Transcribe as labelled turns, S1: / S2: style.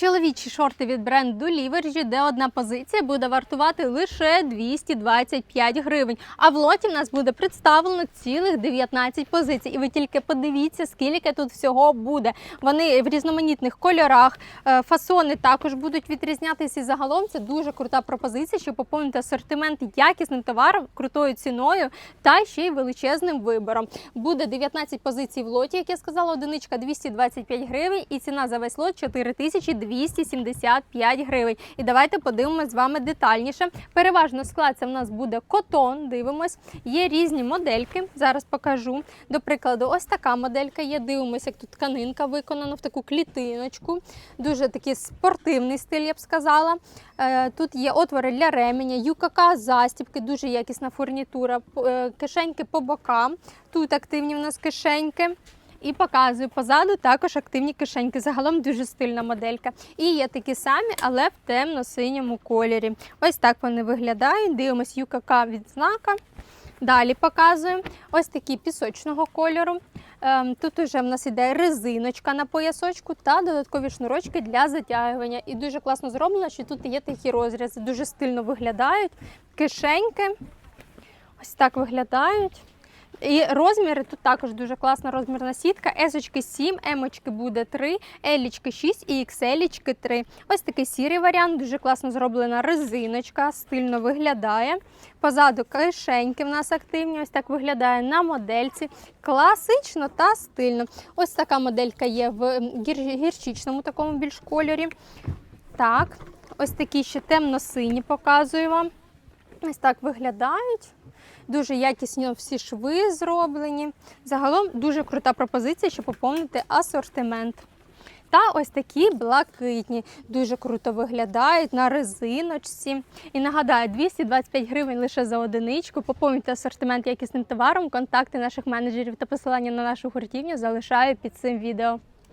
S1: Чоловічі шорти від бренду Livergy, де одна позиція буде вартувати лише 225 гривень. А в лоті в нас буде представлено цілих 19 позицій. І ви тільки подивіться, скільки тут всього буде. Вони в різноманітних кольорах, е, фасони також будуть відрізнятися. І загалом це дуже крута пропозиція, щоб поповнити асортимент якісним товаром, крутою ціною та ще й величезним вибором. Буде 19 позицій в лоті, як я сказала, одиничка 225 гривень, і ціна за весь лот 4275 гривень. І давайте подивимось з вами детальніше. Переважно склад це в нас буде котон. Дивимось. Є різні модельки. Зараз покажу. До прикладу, ось така моделька є. Дивимося, як тут тканинка виконана в таку клітиночку. Дуже такий спортивний стиль, я б сказала. Е, Тут є отвори для ременя, ЮКК застібки, дуже якісна фурнітура, е, кишеньки по бокам. Тут активні в нас кишеньки. І показую позаду також активні кишеньки. Загалом дуже стильна моделька. І є такі самі, але в темно-синьому кольорі. Ось так вони виглядають. Дивимось ЮКК відзнака. Далі показую ось такі пісочного кольору. Ем, Тут уже в нас іде резиночка на поясочку та додаткові шнурочки для затягування. І дуже класно зроблено, що тут є такі розрізи, дуже стильно виглядають. Кишеньки ось так виглядають. І розміри тут також дуже класна розмірна сітка. Есочки 7, емочки буде 3, елічки 6 і ікселічки 3. Ось такий сірий варіант, дуже класно зроблена резиночка, стильно виглядає. Позаду кишеньки в нас активні, ось так виглядає на модельці. Класично та стильно. Ось така моделька є в гір- гірчичному такому більш кольорі. Так, ось такі ще темно-сині показую вам. Ось так виглядають. Дуже якісно всі шви зроблені. Загалом дуже крута пропозиція, щоб поповнити асортимент. Та ось такі блакитні, дуже круто виглядають на резиночці. І нагадаю, 225 гривень лише за одиничку. Поповнюйте асортимент якісним товаром. Контакти наших менеджерів та посилання на нашу гуртівню залишаю під цим відео.